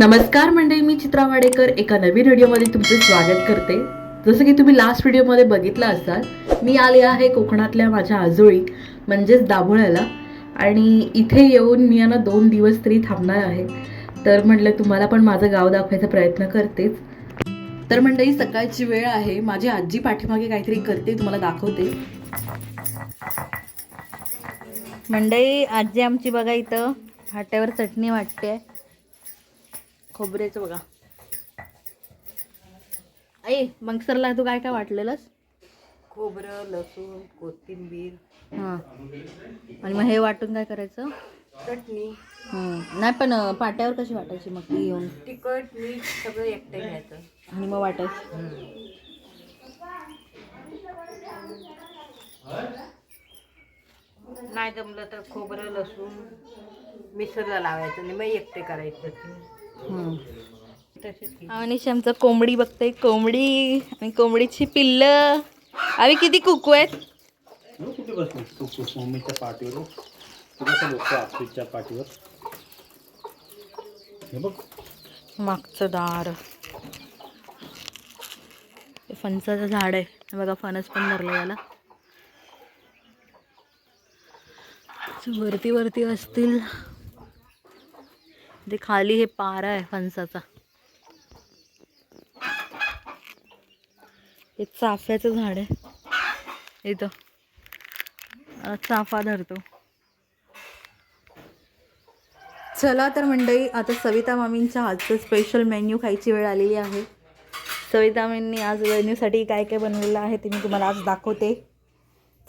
नमस्कार मंडळी मी चित्रा वाडेकर. एका नवीन व्हिडिओमध्ये तुमचं स्वागत करते. जसं की तुम्ही लास्ट व्हिडिओमध्ये बघितलं असाल मी आले आहे कोकणातल्या माझ्या आजोळी म्हणजेच दाभोळ्याला. आणि इथे येऊन मी यांना दोन दिवस तरी थांबणार आहे. तर म्हटलं तुम्हाला पण माझं गाव दाखवायचा प्रयत्न करतेच. तर मंडळी सकाळची वेळ आहे. माझी आजी पाठीमागे काहीतरी करते तुम्हाला दाखवते. मंडई आजी आमची बघा इथं हाट्यावर चटणी वाटते. खोबऱ्याचं बघा. आई मग सरला तू काय काय वाटलेलंस? खोबरं लसूण कोथिंबीर. हां. आणि मग हे वाटून काय करायचं? चटणी. हं. नाही पण अं, पाट्यावर कशी वाटायची मग ती येऊन? तिखट मीठ सगळं एकटं घ्यायचं. आणि मग वाटायची? नाही जमलं तर खोबरं लसूण मिक्सरला लावायचं आणि मग एकटे करायचं. आणि आमचं कोंबडी बघते कोंबडी आणि कोंबडीची पिल्लं. आम्ही किती कुकू आहेत? कुठे बसली? तू मम्मीच्या पाठीवर. तू कसं बसतो आफीच्या पाठीवर. हे बघ. मागचं दार. फणसाचं झाड आहे. बघा फणस पण धरलं याला. वरती वरती असतील. ते खाली हे पारा आहे फणसाचा. हे चाफ्याचं झाड आहे. इथं. चाफा धरतो. चला तर मंडळी आता सविता मामींच्या आजचं स्पेशल मेन्यू खायची वेळ आलेली आहे. सविता मामींनी आज मेन्यूसाठी काय काय बनवलेलं आहे ते मी तुम्हाला आज दाखवते.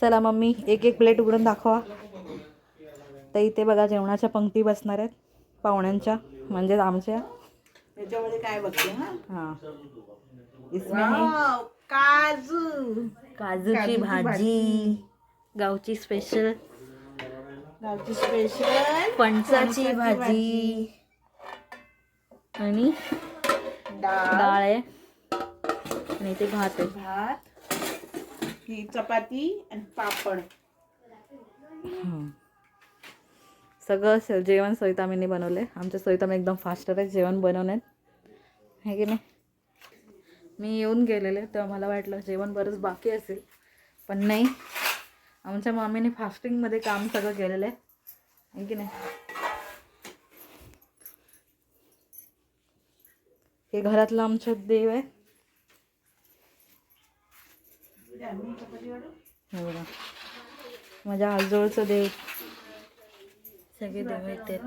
चला मम्मी एक एक प्लेट उघडून दाखवा. तर इथे बघा जेवणाच्या पंक्ती बसणार आहेत. पाहुण्यांच्या म्हणजेच आमच्या. त्याच्यामध्ये काय बघते हा? इसमें काजू. काजूची भाजी. गावची स्पेशल गावची स्पेशल फणसाची भाजी. आणि डाळ. डाळ आहे. आणि ते भात आहे. भात. ही चपाती आणि पापड. सगळं असेल जेवण सवितामीने बनवलं आहे आमच्या सवितामी एकदम फास्टर आहे जेवण बनवण्यात आहे की नाही? मी येऊन गेलेले तेव्हा मला वाटलं जेवण बरंच बाकी असेल. पण नाही. आमच्या मामीने फास्टिंगमध्ये काम सगळं केलेलं आहे. आहे की नाही? हे घरातलं आमचं देव आहे. हे बघा माझ्या आजोळचं देव. सगळे देव ते.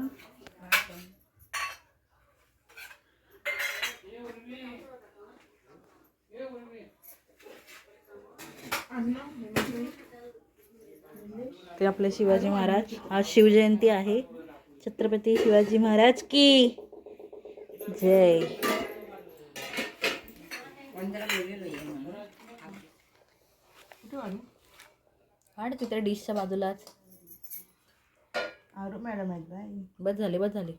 आपले शिवाजी महाराज. आज शिवजयंती आहे. छत्रपती शिवाजी महाराज की जय. वाढ? तिथे डिशच्या बाजूलाच. मॅडम आहेत बाई. बस झाले बस झाले.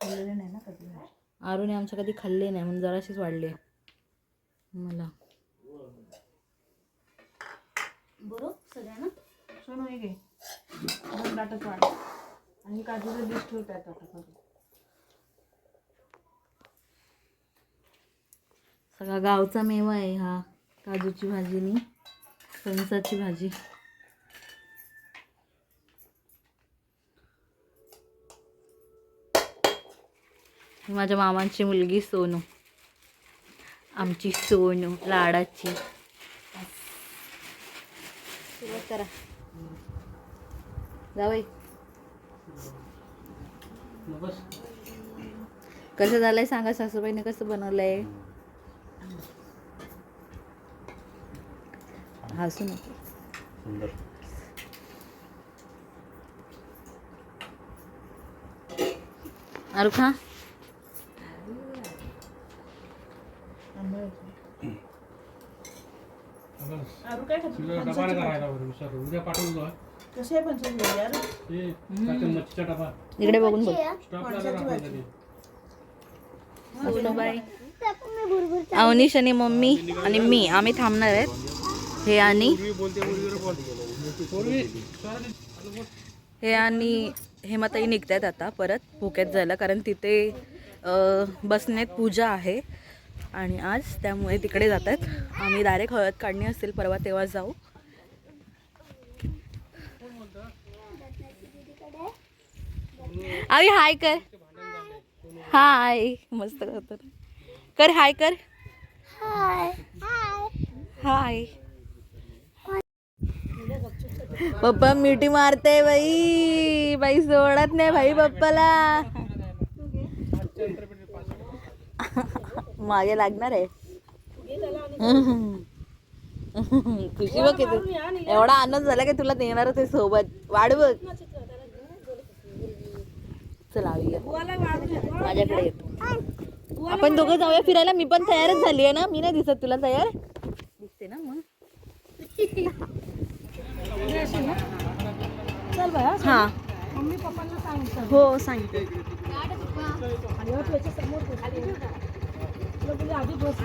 खाल्लेले नाही ना कधी आरूने आमच्या कधी खाल्ले नाही म्हणून जराशीच वाढली. आहे. मला. बरोबर सगळ्यांना? सोनू हे घे. बटाटाच वाट आणि. काजूचं डिश आता करून. सगळा गावचा मेवा आहे हा. काजूची भाजी आणि फणसाची भाजी. माझ्या मामांची मुलगी सोनू. आमची सोनू लाडाची. सुरुवात करा. जावई कसं झालंय सांगा सासूबाईने कसं बनवलंय? हसू नको. सुंदर अरे खा आरू काय खातो डबा नाही करायला बरं विचार. उद्या पाठवून जा कसे आहे पंचायत भाजी आरू ते त्याच्या मच्छीचा डबा. इकडे बघून बोल स्टॉपला राखून द्या ते. सोनूबाई अवनीश आणि मम्मी आणि मी आम्ही थांबणार आहेत. हे आणि पूर्वी हे आणि हेमाताई निघतायत आता परत. भोक्यात जायला कारण तिथे अ, बसण्यात पूजा आहे. आणि आज त्यामुळे तिकडे जात आहेत आम्ही डायरेक्ट हळद काढणी असेल परवा तेव्हा जाऊ. आवी हाय कर. हाय मस्त करतो. कर हाय कर. हाय. पप्पा मिठी मारते बाई. बाई सोडत नाही भाई पप्पाला. मागे लागणार आहे. खुशी बघ किती एवढा आनंद झाला की तुला देणारच आहे सोबत. वाढ बघ. चला. माझ्याकडे येतो. आपण दोघं जाऊया फिरायला. मी पण तयारच झाली आहे ना. मी नाही दिसत तुला तयार. दिसते ना मग. हा. मम्मी पप्पांना सांग हो समोर तुला आधी बस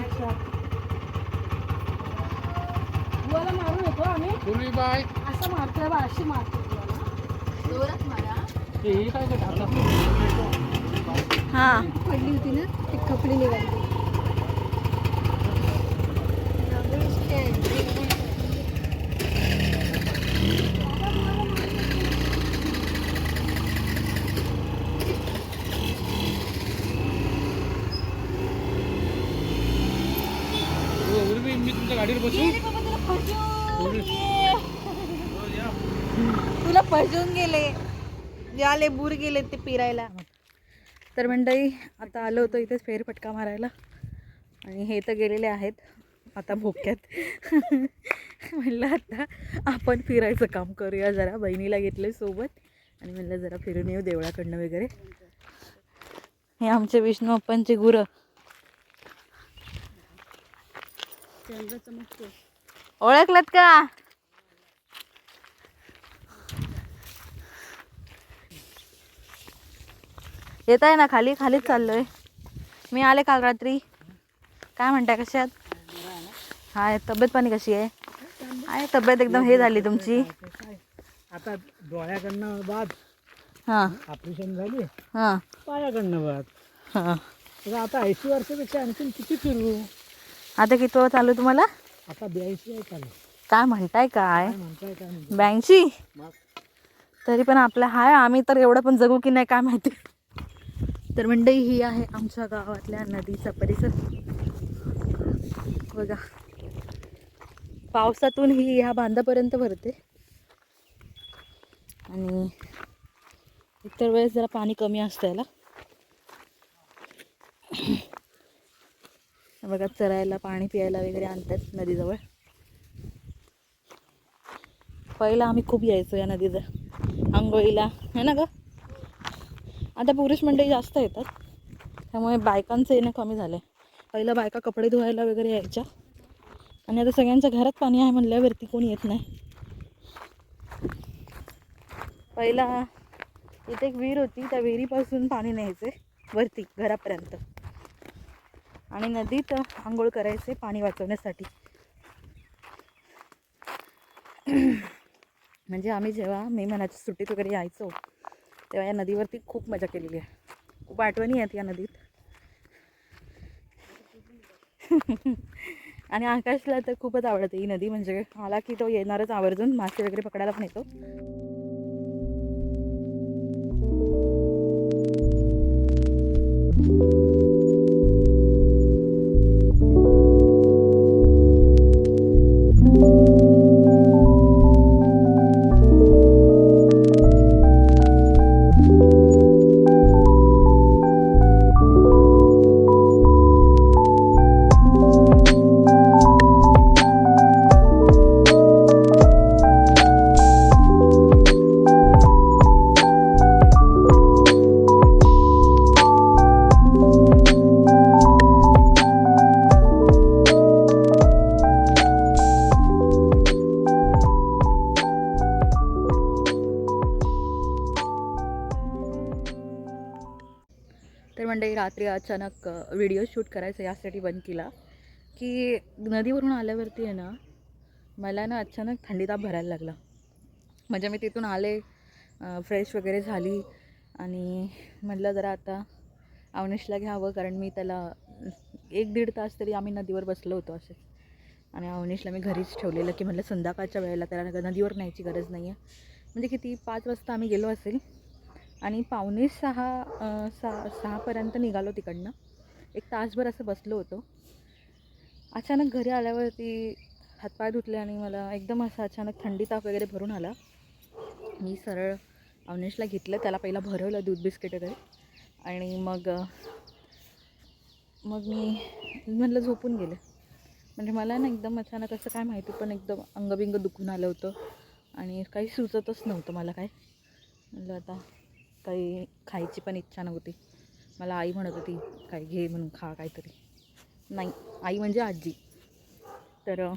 बुवाला मारून येतो आम्ही. पूर्वी बाय असं मारतोय बा अशी मारतो हे काय काय हा. पडली होती ना ती कपडी निघाली. पूर्वी मी तुमच्या गाडीवर बसू तुला पजून गेले. जे आले बूर गेले ते पिरायला. तर मंडळी आता आलो होतो इथे फेरफटका मारायला. आणि हे तर गेलेले आहेत. आता भोक्यात. म्हणलं आता आपण फिरायचं काम करूया जरा. बहिणीला घेतले सोबत. आणि म्हणलं जरा फिरून येऊ देवळाकडनं वगैरे. हे आमचे विष्णू अप्पांचे गुरं. ओळखलत का? येत आहे ना खाली खालीच चाललोय. मी आले काल रात्री. काय म्हणताय कशात? हाय तब्येत पाणी कशी आहे? आहे तब्येत एकदम हे झाली तुमची. आता डोळ्याकडनं बाद. हां. ऑपरेशन झाली. हां. पायाकडनं बाद. हां. आता ऐंशी वर्षापेक्षा आणखीन किती फिरू? आता किती चालू तुम्हाला? आता ब्याऐंशी आहे चालू. काय म्हणताय काय? ब्याऐंशी? तरी पण आपलं हाय आम्ही तर एवढं पण जगू की नाही काय माहिती. तर मंडई ही आहे आमच्या गावातल्या नदीचा परिसर. बघा. पावसातून ही ह्या बांधापर्यंत भरते. आणि इतर वेळेस जरा पाणी कमी असतं याला. बघा चरायला पाणी प्यायला वगैरे आणतात नदीजवळ. पहिला आम्ही खूप यायचो या नदीजवळ. आंघोळीला है ना ग? आता पुरुष मंडळी जास्त येतात. त्यामुळे बायकांचं येणं कमी झालं आहे पहिलं बायका कपडे धुवायला वगैरे यायच्या. आणि आता सगळ्यांच्या घरात पाणी आहे म्हणल्यावरती कोणी येत नाही. पहिला इथे एक विहीर होती. त्या विहिरीपासून पाणी न्यायचे वरती घरापर्यंत. आणि नदीत आंघोळ करायचे पाणी वाचवण्यासाठी. म्हणजे आम्ही जेव्हा मे महिन्याच्या सुट्टीत वगैरे यायचो तेव्हा या नदीवरती खूप मजा केलेली आहे. खूप आठवणी आहेत या नदीत. आणि आकाशला तर खूपच आवडते. ही नदी म्हणजे आला की तो येणारच आवर्जून मासे वगैरे पकडायला पण येतो. अचानक व्हिडिओ शूट करायचा यासाठी बंद केला. की नदीवरून आल्यावरती आहे ना मला ना अचानक थंडीताप भरायला लागला. म्हणजे मी तिथून आले फ्रेश वगैरे झाली आणि म्हटलं जरा आता अवनीशला घ्यावं कारण मी त्याला एक दीड तास तरी आम्ही नदीवर बसलो होतो असे. आणि अवनीशला मी घरीच ठेवलेलं की म्हटलं संध्याकाळच्या वेळेला त्याला नदीवर न्यायची गरज नाही आहे म्हणजे किती पाच वाजता आम्ही गेलो असेल आणि पावणे सहा सहा सहापर्यंत निघालो तिकडनं. एक तासभर असं बसलो होतो. अचानक घरी आल्यावरती हातपाय धुतले आणि मला एकदम असं अचानक थंडी ताप वगैरे भरून आला. मी सरळ अवनेशला घेतलं त्याला पहिला भरवलं दूध बिस्किट वगैरे. आणि मग मग मी म्हटलं झोपून गेले. म्हणजे मला ना एकदम अचानक असं काय माहिती पण एकदम अंगबिंग दुखून आलं होतं. आणि काही सुचतच नव्हतं मला काय. म्हटलं आता काही खायची पण इच्छा नव्हती. मला आई म्हणत होती काही घे म्हणून खा काहीतरी. नाही आई म्हणजे आजी. तर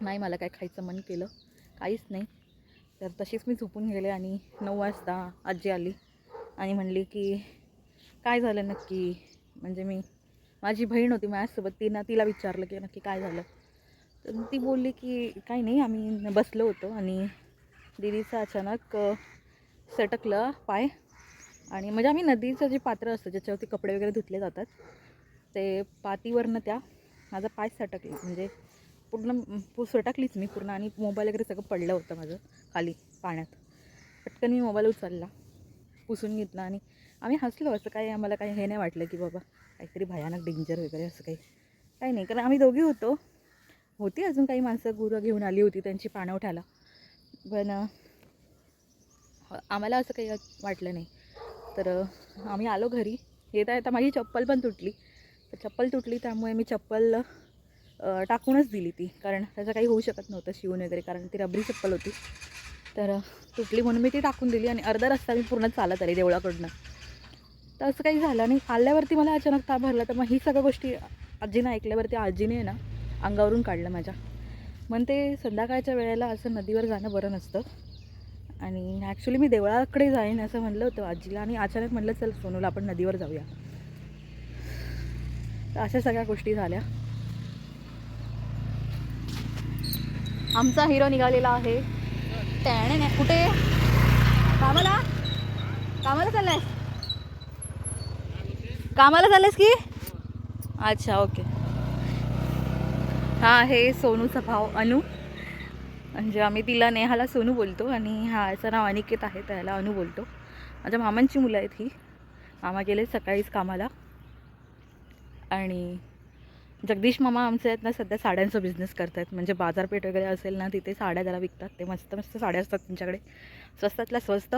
नाही मला काय खायचं मन केलं. काहीच नाही. तर तशीच मी झोपून गेले आणि नऊ वाजता आजी आली आणि म्हणली की काय झालं नक्की? म्हणजे मी माझी बहीण होती माझ्यासोबत तिनं तिला विचारलं की नक्की काय झालं. तर ती बोलली की काही नाही आम्ही बसलो होतो आणि दिदीचं अचानक सटकलं पाय. आणि म्हणजे आम्ही नदीचं जे पात्र असतं ज्याच्यावरती कपडे वगैरे धुतले जातात ते पातीवरनं त्या माझा पाय सटकला. म्हणजे पूर्ण सटकलीच मी पूर्ण आणि मोबाईल वगैरे सगळं पडलं होतं माझं खाली पाण्यात. पटकन मी मोबाईल उचलला पुसून घेतला आणि आम्ही हसलो. असं काही आम्हाला काही हे नाही वाटलं की बाबा काहीतरी भयानक डेंजर वगैरे असं काही. काही नाही. कारण आम्ही दोघी होतो. होती अजून काही माणसं गुरं घेऊन आली होती त्यांची पाणवठ्याला. पण आम्हाला असं काही वाटलं नाही. तर आम्ही आलो घरी. येता येता माझी चप्पल पण तुटली. तर चप्पल तुटली त्यामुळे मी चप्पल टाकूनच दिली ती. कारण त्याचं काही होऊ शकत नव्हतं शिवून वगैरे कारण ती रबरी चप्पल होती. तर तुटली म्हणून मी ती टाकून दिली आणि अर्धा रस्ता मी पूर्ण चालत आली देवळाकडनं. तर असं काही झालं आणि आल्यावरती मला अचानक ताप भरला. तर मग ही सगळ्या गोष्टी आजीनं ऐकल्यावरती आजीने ना अंगावरून काढलं माझ्या. म्हणते संध्याकाळच्या वेळेला असं नदीवर जाणं बरं नसतं. आणि ॲक्च्युली मी देवळाकडे जाईन असं म्हणलं होतं आजीला. आणि अचानक म्हणलं चल सोनूला आपण नदीवर जाऊया. तर अशा सगळ्या गोष्टी झाल्या. आमचा हिरो निघालेला आहे. त्याने नाही कुठे? कामाला? कामाला चाललायस? कामाला चाललायस की? अच्छा ओके हा हे सोनूचा भाव अनु. म्हणजे आम्ही तिला नेहाला सोनू बोलतो आणि हा याचं नाव अनिकेत आहे त्याला अनु बोलतो. माझ्या मामांची मुलं आहेत ही. मामा गेले सकाळीच कामाला. आणि जगदीश मामा आमचे आहेत ना सध्या साड्यांचा बिझनेस करतात म्हणजे बाजारपेठ वगैरे असेल ना तिथे साड्या त्याला विकतात. ते मस्त मस्त साड्या असतात त्यांच्याकडे. स्वस्तातल्या स्वस्त.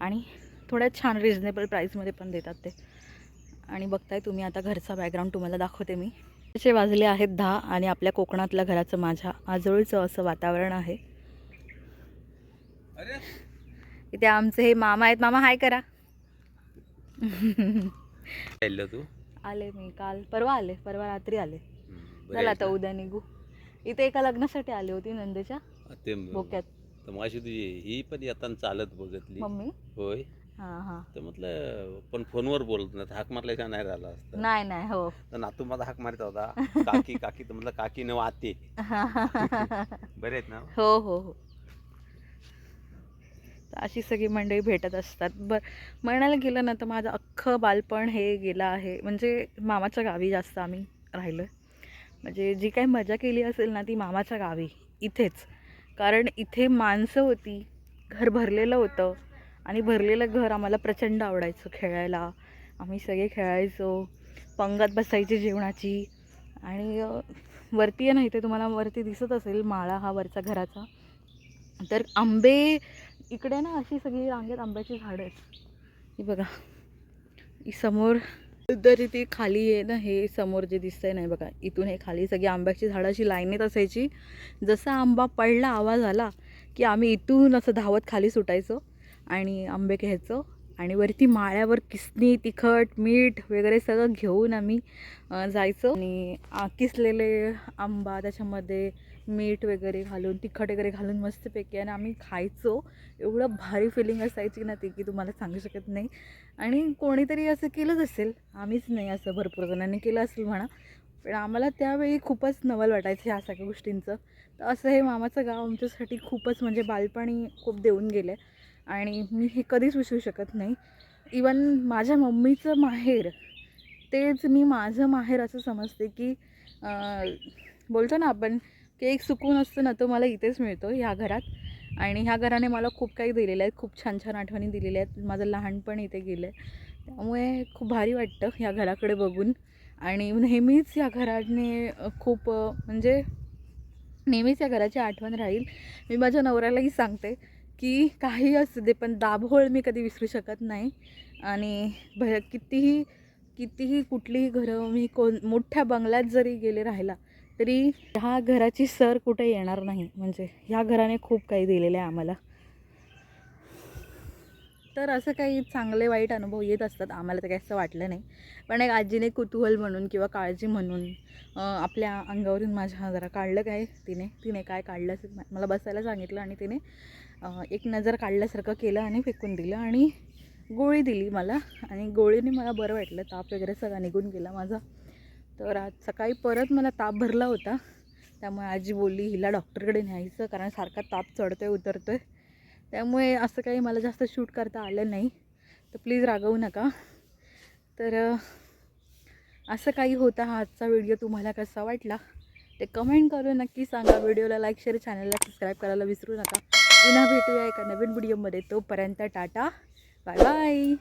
आणि थोड्या छान रिजनेबल प्राईसमध्ये पण देतात ते. आणि बघताय तुम्ही आता घरचा बॅकग्राऊंड तुम्हाला दाखवते मी. त्याचे वाजले आहेत दहा आणि आपल्या कोकणातल्या घराचं माझ्या आजोळचं असं वातावरण आहे. इथे आमचे हे मामा आहेत. मामा हाय करा. तू? आले मी काल. परवा आले. परवा रात्री आले. चला आता उद्या निघू. इथे एका लग्नासाठी आली होती नंदेच्या. बोक्यात. तुझी ही पण येताना चालत बघितली. मम्मी? होय. हां हां. तर म्हटलं पण फोनवर बोलत नाही हाक मारल्याशिवाय नाही राहिला असतं. नाही नाही हो. तर नातू माझा हाक मारित होता. काकी काकी तर म्हटलं काकी न आते बरे आहेत ना? हो हो हो. तर अशी सगळी मंडळी भेटत असतात. बर म्हणायला गेलं ना तर माझं अख्खं बालपण हे गेलं आहे. म्हणजे मामाच्या गावी जास्त आम्ही राहिलो. म्हणजे जी काही मजा केली असेल ना ती मामाच्या गावी इथेच. कारण इथे माणसं होती घर भरलेलं होतं. आणि भरलेलं घर आम्हाला प्रचंड आवडायचं खेळायला. आम्ही सगळे खेळायचो पंगत बसायची जेवणाची. आणि वरती आहे ना इथे तुम्हाला वरती दिसत असेल माळा हा वरचा घराचा. तर आंबे इकडे ना अशी सगळी रांगेत आंब्याची झाडं आहेत. ही बघा. ही समोर तरी ती खाली आहे ना हे समोर जे दिसतंय नाही बघा. इथून हे खाली सगळी आंब्याची झाडं अशी लाईनीत असायची. जसा आंबा पडला आवाज आला की आम्ही इथून असं धावत खाली सुटायचो. आणि आंबे घ्यायचो. आणि वरती माळ्यावर किसणी तिखट मीठ वगैरे सगळं घेऊन आम्ही जायचो. आणि किसलेले आंबा त्याच्यामध्ये मीठ वगैरे घालून तिखट वगैरे घालून मस्तपैकी आणि आम्ही खायचो. एवढं भारी फिलिंग असायची ना ती की तुम्हाला सांगू शकत नाही. आणि कोणीतरी असं केलंच असेल. आम्हीच नाही असं भरपूर जणांनी केलं असेल म्हणा. पण आम्हाला त्यावेळी खूपच नवल वाटायचं ह्या सगळ्या गोष्टींचं. तर असं हे मामाचं गाव आमच्यासाठी खूपच म्हणजे बालपणी खूप देऊन गेलं आहे आणि मी हे कधीच विसरू शकत नाही. इवन माझ्या मम्मीचं माहेर तेच मी माझं माहेर असं समजते की बोलतो ना आपण की एक सुकून असतं ना तो मला इथेच मिळतो ह्या घरात. आणि ह्या घराने मला खूप काही दिलेलं आहे खूप छान छान आठवणी दिलेल्या आहेत. माझं लहानपण इथे गेलं आहे त्यामुळे खूप भारी वाटतं ह्या घराकडे बघून. आणि नेहमीच या घराने खूप म्हणजे नेहमीच या घराची आठवण राहील. मी माझ्या नवऱ्यालाही सांगते. की काही असू दे पण दाभोळ मी कधी विसरू शकत नाही. आणि भ कितीही कितीही कुठलीही घरं मी कोण मोठ्या बंगल्यात जरी गेले राहिला तरी ह्या घराची सर कुठे येणार नाही. म्हणजे ह्या घराने खूप काही दिलेलं आहे आम्हाला. तर असं काही चांगले वाईट अनुभव येत असतात आम्हाला तर काही असं वाटलं नाही. पण एक आजीने कुतूहल म्हणून किंवा काळजी म्हणून आपल्या अंगावरून माझ्या जरा काढलं काय तिने? तिने काय काढलं असेल? मला बसायला सांगितलं आणि तिने एक नजर काढल्यासारखं केलं आणि फेकून दिलं आणि गोळी दिली मला. आणि गोळीने मला बरं वाटलं. ताप वगैरे सगळा निघून गेला माझा. तर आज सकाळी परत मला ताप भरला होता. त्यामुळे आजी बोलली हिला डॉक्टरकडे न्यायचं कारण सारखा ताप चढतो आहे उतरतो आहे त्यामुळे असं काही मला जास्त शूट करता आलं नाही. तर प्लीज रागवू नका. तर असं काही होता हा आजचा व्हिडिओ तुम्हाला कसा वाटला? ते कमेंट करून नक्की सांगा. व्हिडिओला लाईक शेअर चॅनलला सबस्क्राईब करायला विसरू नका. पुन्हा भेटूया एका नवीन व्हिडिओमध्ये. तोपर्यंत टाटा. Bye bye.